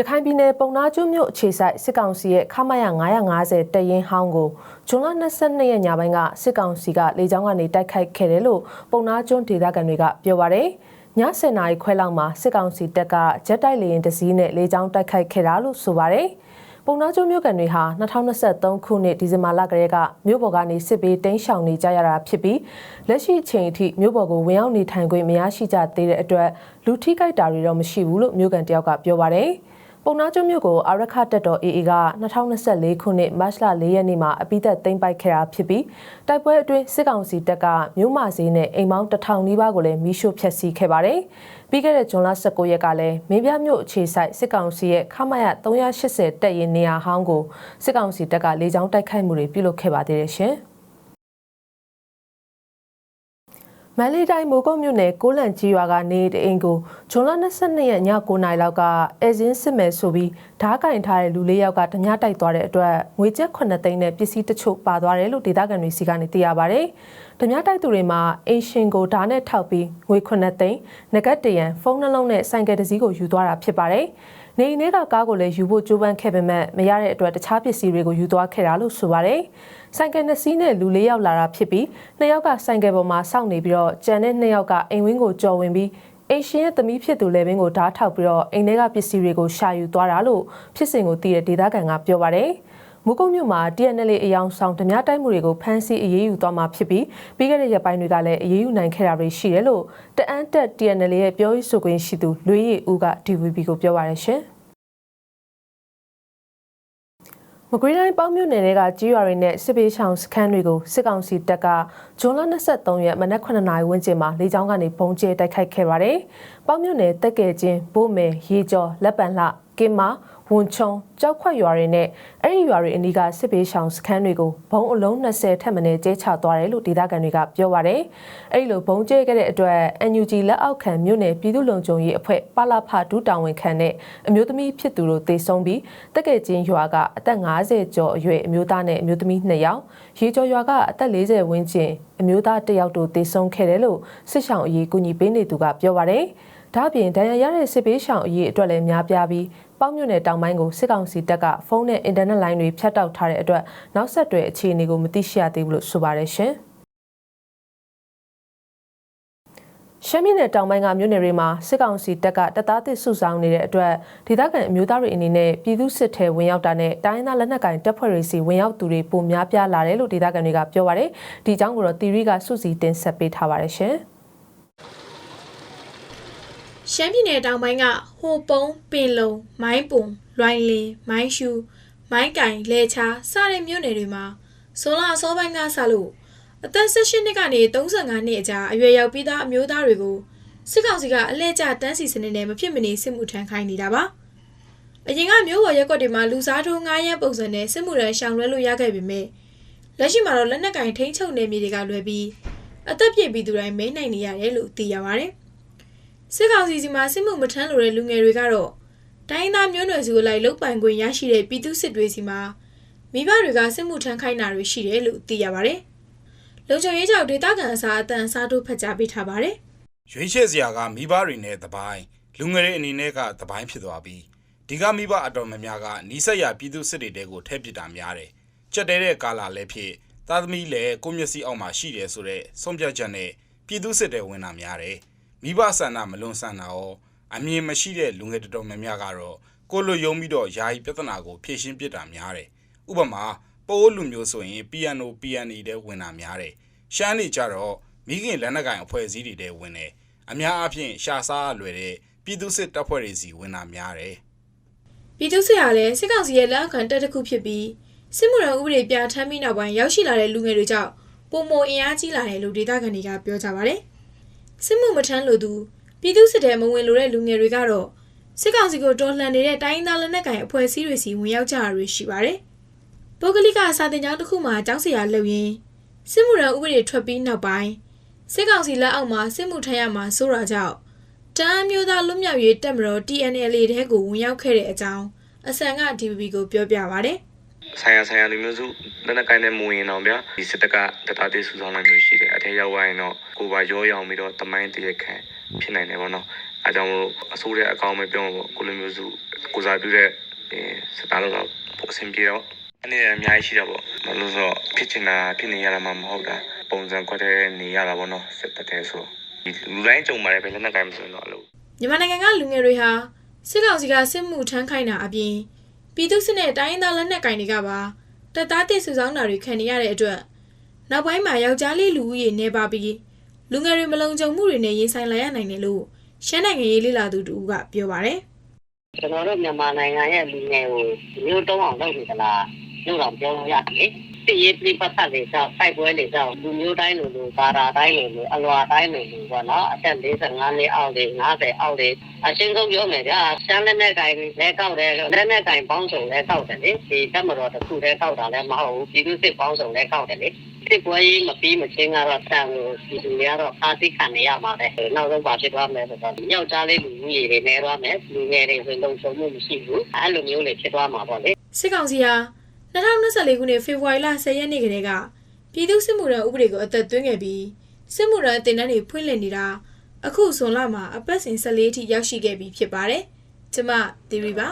ရခိုင်ပြည်နယ်ပုံနာကျွန်းမြို့အခြေစိုက်စစ်ကောင်စီရဲ့ခမရ950တရင်ဟောင်းကိုဇွန်လ22ရက်ညပိုင်းကစစ်ကောင်စီကလေကြောင်းကနေတိုက်ခိုက်ခဲ့တယ်လို့ပုံနာကျွန်းဒေသခံတွေကပြောပါတယ်။ည7:00နာရီခွဲလောက်မှာစစ်ကောင်စီတပ်ကဂျက်တိုက်လေယာဉ်တစ်စီးနဲ့လေကြောင်းတိုက်ခိုက်ခဲ့တာလို့ဆိုပါတယ်။ပုံနာကျိုးမြို့ကန်တွေဟာ2023ခုနှစ်ဒီဇင်ဘာလကတည်းကမြို့ပေါ်ကနေစစ်ပေးတင်းရှောင်နေကြရတာဖြစ်ပြီးလက်ရှိအချိန်အထိမြို့ပေါ်ကိုဝင်ရောက်နေထိုင်ခွင့်မရရှိကြသေးတဲ့အတွက်လူထိခိုက်တာတွေတော့မရှိဘူးလို့မြို့ကန်တယောက်ကပြောပါတယ်။ ပုံနာကျွမြို့ကိုအာရခတက်တော် AA က2024ခုနှစ်မတ်လ4ရက်နေ့မှာအပိသက်သိမ်းပိုက်ခဲ့တာဖြစ်ပြီးတိုက်ပွဲအတွင်းစစ်ကောင်စီတပ်ကမြို့မစည်းနဲ့အိမ်မောင်းတထောင်နီးပါးကိုလည်းမိရှို့ဖျက်ဆီးခဲ့ပါတယ်။ပြီးခဲ့တဲ့ဇွန်လ19ရက်ကလည်းမင်းပြမြို့အခြေဆိုင်စစ်ကောင်စီရဲ့ခမရ380တပ်ရင်နေရာဟောင်းကိုစစ်ကောင်စီတပ်ကလေကြောင်းတိုက်ခိုက်မှုတွေပြုလုပ်ခဲ့ပါသေးတယ်ရှင်။ မန္တလေးတိုင်းမိုးကုတ်မြို့နယ်ကိုလန့်ကြီးရွာကနေတအိမ်ကိုဇွန်လ22ရက်ည9:00နာရီလောက်ကအဲဇင်းစစ်မယ်ဆိုပြီးဓားကင်ထားတဲ့လူလေးယောက်ကဓမြတိုက်သွားတဲ့အတွက်ငွေကျပ်9သိန်းနဲ့ပစ္စည်းတချို့ပါသွားတယ်လို့ဒေသခံတွေစီကနေသိရပါဗျ။ဓမြတိုက်သူတွေမှာအင်ရှင်ကိုဓားနဲ့ထောက်ပြီးငွေ9သိန်းငကတ်တရန်ဖုန်းနှလုံးနဲ့ဆိုင်ကယ်တစ်စီးကိုယူသွားတာဖြစ်ပါတယ်။ နေအိမ်ထဲကကားကိုလည်းယူဖို့ကြိုးပမ်းခဲ့ပေမဲ့မရတဲ့အတွက်တခြားပစ္စည်းတွေကိုယူသွားခဲ့တာလို့ဆိုပါတယ်။ဆိုင်ကယ်နှစ်စီးနဲ့လူလေးယောက်လာတာဖြစ်ပြီးနှစ်ယောက်ကဆိုင်ကယ်ပေါ်မှာစောင့်နေပြီးတော့ကြံတဲ့နှစ်ယောက်ကအိမ်ဝင်းကိုကြော်ဝင်ပြီးအိမ်ရှင်ရဲ့သမီးဖြစ်သူလည်းဘင်းကိုဓားထောက်ပြီးတော့အိမ်ထဲကပစ္စည်းတွေကိုရှာယူသွားတာလို့ဖြစ်စဉ်ကိုသိတဲ့ဒေသခံကပြောပါတယ် မုကုတ်မြို့မှာ TNL အယောင်ဆောင်ဓမြတိုက်မှုတွေကိုဖမ်းဆီးအရေးယူသွားမှာဖြစ်ပြီးပြီးခဲ့တဲ့ရက်ပိုင်းတွေကလည်းအရေးယူနိုင်ခဲ့တာတွေရှိတယ်လို့တအန်းတက် TNL ရဲ့ပြောရေးဆိုခွင့်ရှိသူလွေးရီဦးက DVB ကိုပြောပါရရှင်။မကွေးတိုင်းပေါင်းမြို့နယ်တွေကကြီးရွာတွေနဲ့စစ်ပေးဆောင်စခန်းတွေကိုစစ်ကောင်စီတပ်ကဇွန်လ23ရက်မနက်9:00နာရီဝန်းကျင်မှာလေကြောင်းကနေပုံကျဲတိုက်ခိုက်ခဲ့ပါတယ်။ပေါင်းမြို့နယ်တက်ကဲချင်းဘိုးမယ်ရေကျော်လက်ပံလှ ကင်မာဝန်ချုံကြောက်ခွက်ရွာတွေနဲ့အဲ့ဒီရွာတွေအနီးကစစ်ပေးဆောင်စခန်းတွေကိုဘုံအလုံး20ထက်မနည်းကျဲချသွားတယ်လို့ဒေသခံတွေကပြောပါတယ်။အဲ့ဒီလိုဘုံကျဲခဲ့တဲ့အတွက် NUG လက်အောက်ခံမြို့နယ်ပြည်သူ့လုံခြုံရေးအဖွဲ့ပလဖဒူတာဝန်ခံတဲ့အမျိုးသမီးဖြစ်သူတို့တေဆုံးပြီးတက်ကဲချင်းရွာကအသက်50ကျော်အရွယ်အမျိုးသားနဲ့အမျိုးသမီး2ယောက်ရေကျော်ရွာကအသက်40ဝန်းကျင်အမျိုးသား1ယောက်တို့တေဆုံးခဲ့တယ်လို့စစ်ဆောင်အရေးကူညီပေးနေသူကပြောပါတယ်။ဒါ့အပြင်ဒဏ်ရာရတဲ့စစ်ပေးဆောင်အရေးအတွက်လည်းများပြားပြီး ပေါက်မြို့နယ်တောင်ပိုင်းကိုစစ်ကောင်စီတပ်ကဖုန်းနဲ့အင်တာနက်လိုင်းတွေဖြတ်တောက်ထားတဲ့အတွက်နောက်ဆက်တွဲအခြေအနေကိုမသိရှိရသေးဘူးလို့ဆိုပါတယ်ရှင်။ရှမ်းပြည်နယ်တောင်ပိုင်းကမြို့နယ်တွေမှာစစ်ကောင်စီတပ်ကတပ်သားသစ်စုဆောင်နေတဲ့အတွက်ဒေသခံအမျိုးသားတွေအနေနဲ့ပြည်သူစစ်ထဲဝင်ရောက်တာနဲ့တိုင်းသားလက်နက်ကင်တပ်ဖွဲ့တွေစီဝင်ရောက်သူတွေပုံများပြားလာတယ်လို့ဒေသခံတွေကပြောပါတယ်။ဒီအကြောင်းကိုတော့တီရီကစုစည်းတင်ဆက်ပေးထားပါတယ်ရှင်။ ရှမ်းပြည်နယ်တောင်ပိုင်းကဟိုပုံးပင်လုံမိုင်းပုံလွိုင်လင်မိုင်းရှူမိုင်းကင်လဲချာစတဲ့မြို့နယ်တွေမှာဇွန်လအစောပိုင်းကစလို့အသက်18နှစ်ကနေ35နှစ်အကြားအရွယ်ရောက်ပြီးသားအမျိုးသားတွေကိုစစ်ကောင်စီကအလဲကျတန်းစီစနစ်နဲ့မဖြစ်မနေစစ်မှုထမ်းခိုင်းနေတာပါအရင်ကမျိုးပေါ်ရက်ွက်တွေမှာလူစားထိုး9ရက်ပုံစံနဲ့စစ်မှုထမ်းရှောင်လွှဲလို့ရခဲ့ပေမဲ့လက်ရှိမှာတော့လက်နက်ကင်ထိန်းချုပ်နေမြေတွေကလွယ်ပြီးအသက်ပြည့်ပြီးသူတိုင်းမိမ့်နိုင်နေရတယ်လို့သိရပါတယ် စစ်ကောင်စီစီမှာစစ်မှုမထမ်းလိုတဲ့လူငယ်တွေကတော့တိုင်းသားမျိုးနွယ်စုကိုလိုက်လုတ်ပိုင်ခွင့်ရရှိတဲ့ပြည်သူစစ်တွေစီမှာမိဘတွေကစစ်မှုထမ်းခိုင်းတာတွေရှိတယ်လို့သိရပါတယ်။လုံခြုံရေးကြောင့်ဒေသခံအစားအသံအစားတို့ဖတ်ကြားပေးထားပါတယ်ရွေးချယ်စရာကမိဘတွေနဲ့တပိုင်းလူငယ်တွေအနေနဲ့ကတပိုင်းဖြစ်သွားပြီးဒီကမိဘအတော်များများကနီးစပ်ရာပြည်သူစစ်တွေတဲကိုထည့်ပစ်တာများတယ်။ကြက်တဲတဲ့ကာလာလည်းဖြစ်သားသမီးလည်းကိုမျက်စိအောက်မှာရှိတယ်ဆိုတော့ဆုံးဖြတ်ချက်နဲ့ပြည်သူစစ်တွေဝင်တာများတယ်။ မိဘဆန္ဒမလွန်ဆန္ဒရောအမြင်မရှိတဲ့လူငယ်တော်တော်များများကတော့ကိုလိုယုံပြီးတော့ယာယီပြဿနာကိုဖြေရှင်းပစ်တာများတယ်။ဥပမာပိုးလူမျိုးဆိုရင် piano piano တဲ့ဝင်တာများတယ်။ရှမ်းနေကြတော့မိခင်လက်နက်ကင်အဖွဲ့အစည်းတွေတဲဝင်တယ်။အများအားဖြင့်ရှာစားလွယ်တဲ့ပြည်သူစစ်တပ်ဖွဲ့တွေစီဝင်တာများတယ်။ပြည်သူစစ်ဟာလည်းစစ်ကောင်စီရဲ့လက်အောက်ခံတပ်တစ်ခုဖြစ်ပြီးစစ်မှုထမ်းဥပဒေပြဋ္ဌာန်းပြီးနောက်ပိုင်းရောက်ရှိလာတဲ့လူငယ်တွေကြောင့်ပုံမအင်အားကြီးလာတယ်လို့ဒေသခံတွေကပြောကြပါတယ်။ စစ်မှုမထမ်းလို့သူပြည်သူစစ်တဲမဝင်လိုတဲ့လူငယ်တွေကတော့စစ်ကောင်စီကိုတော်လှန်နေတဲ့တိုင်းသားလက်နက်ကိုင်အဖွဲ့အစည်းတွေစီဝင်ရောက်ကြတာတွေရှိပါတယ်။ပုဂ္ဂလိကစာတင်ကျောင်းတစ်ခုမှာကျောင်းဆရာလုပ်ရင်းစစ်မှုရန်ဥပဒေထွက်ပြီးနောက်ပိုင်းစစ်ကောင်စီလက်အောက်မှာစစ်မှုထမ်းရမှာစိုးတာကြောင့်တန်းမျိုးသားလွတ်မြောက်ရေးတပ်မတော် TNL တဲကိုဝင်ရောက်ခဲ့တဲ့အကြောင်းအစံက DVB ကိုပြောပြပါဗျ။ ဆိုင်ရဆိုင်ရလူမျိုးစုလက်နက်ကိုင်းတဲ့မူရင်တော့ဗျာဒီစစ်တပ်ကတသားသေးစုဆောင်နိုင်မျိုးရှိတယ်အထက်ရောက်သွားရင်တော့ကိုပါရောရောင်ပြီးတော့တမိုင်းတရက်ခံဖြစ်နိုင်တယ်ပေါ့နော်အဲကြောင့်မလို့အဆိုးတဲ့အကောင်းပဲပြောမှာပေါ့ကိုလိုမျိုးစုကိုစားပြုတဲ့အဲစတားလို့တော့ပိုအဆင်ပြေတော့အနေနဲ့အများကြီးရှိတာပေါ့ဘာလို့လဲဆိုတော့ဖြစ်ချင်တာဖြစ်နေရတာမှမဟုတ်တာပုံစံခွက်တဲ့နေရတာပေါ့နော်စစ်တပ်တဲ့ဆိုဒီလူတိုင်းကြုံပါတယ်ပဲလက်နက်ကိုင်မဆိုရင်တော့အလုပ်မြန်မာနိုင်ငံကလူငယ်တွေဟာစစ်ကောင်စီကစစ်မှုထမ်းခိုင်းတာအပြင် ပြည်သူစစ်နဲ့တိုင်းရင်းသားလက်နက်ကိုင်တွေကပါတပ်သားတစ်စုဆောင်းတာတွေခံနေရတဲ့အတွက်နောက်ပိုင်းမှာယောက်ျားလေးလူဦးရေနေပါပြီးလူငယ်တွေမလုံခြုံမှုတွေနဲ့ရင်ဆိုင်လာရနိုင်တယ်လို့ရှမ်းနိုင်ငံရေးလေ့လာသူတူကပြောပါတယ်ကျွန်တော်တို့မြန်မာနိုင်ငံရဲ့လူငယ်ကိုမျိုးတုံးအောင်လုပ်နေသလားလို့တော့ပြောလို့ရတယ် လေစစ်ရေးပြပတ်သက်တွေကြောင့်ဖိုက်ပွဲတွေကြောင့်လူမျိုးတိုင်းလိုလိုဘာသာတိုင်းလိုလိုအလွာတိုင်းလိုလိုပေါ့နော်အသက်45နှစ်အောက်တွေ50အောက်တွေအရှင်းဆုံးပြောမယ်ဗျာရှမ်းလက်နဲ့တိုင်လဲကောက်တယ်လက်နဲ့တိုင်ပေါင်းစုံလဲကောက်တယ်လေဒီတက်မတော်တစ်ခုလဲကောက်တာလည်းမဟုတ်ဘူးပြည်သူစစ်ပေါင်းစုံလဲကောက်တယ်လေစစ်ပွဲကြီးမပြီးမချင်းကတော့ဆံကိုဒီလူတွေကတော့အားသိခံနေရမှာပဲနောက်ဆုံးပါဖြစ်သွားမယ်ဆိုတော့ယောက်ျားလေးလူကြီးတွေနေသွားမယ်လူငယ်တွေဆိုလုံခြုံမှုမရှိဘူးအဲ့လိုမျိုးတွေဖြစ်သွားမှာပေါ့လေစစ်ကောင်စီဟာ 2024ခုနှစ်ဖေဖော်ဝါရီလ10ရက်နေ့ကတည်းကပြည်သူစစ်မှုထမ်းဥပဒေကိုအသက်သွင်းခဲ့ပြီးစစ်မှုထမ်းအတင်တန်းတွေဖွင့်လှစ်နေတာအခုဇွန်လမှာအပတ်စဉ်14အထိရောက်ရှိခဲ့ပြီဖြစ်ပါတယ်။ကျမသီရီပါ